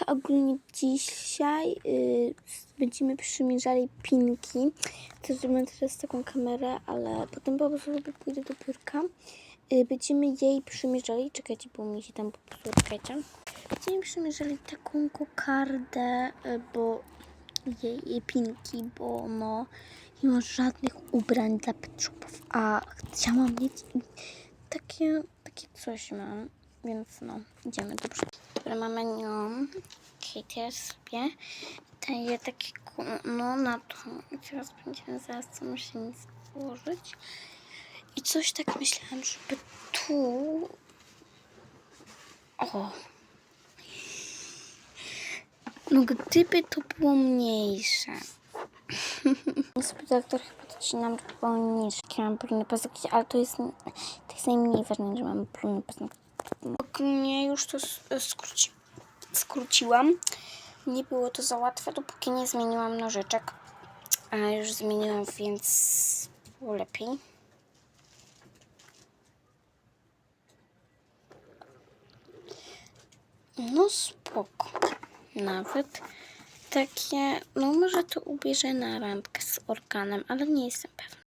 tak, ogólnie dzisiaj y, będziemy przymierzali pinki. Też mamy teraz taką kamerę, ale potem po prostu pójdę do biurka. Y, będziemy jej przymierzali. Czekajcie, bo mi się tam popsuło. Czekajcie. Będziemy przymierzali taką kokardę, y, bo jej, jej pinki, bo no nie ma żadnych ubrań dla petszupów, a chciałam mieć takie, takie coś mam, więc no, idziemy do przodu. Dobra, mamy nią, okej, teraz sobie daję takie, ku- no na to i teraz będziemy zaraz co musieli włożyć i coś tak myślałam, żeby tu, o, no gdyby to było mniejsze. Inspektor chyba docinam, mniejsze. Ja mam brudne paznokcie, ale to jest, to jest najmniej ważne, że mam brudne paznokcie. Ogólnie już to skróci, skróciłam. Nie było to za łatwe, dopóki nie zmieniłam nożyczek. A już zmieniłam, więc było lepiej. No spoko. Nawet takie, no może to ubierze na randkę z organem, ale nie jestem pewna.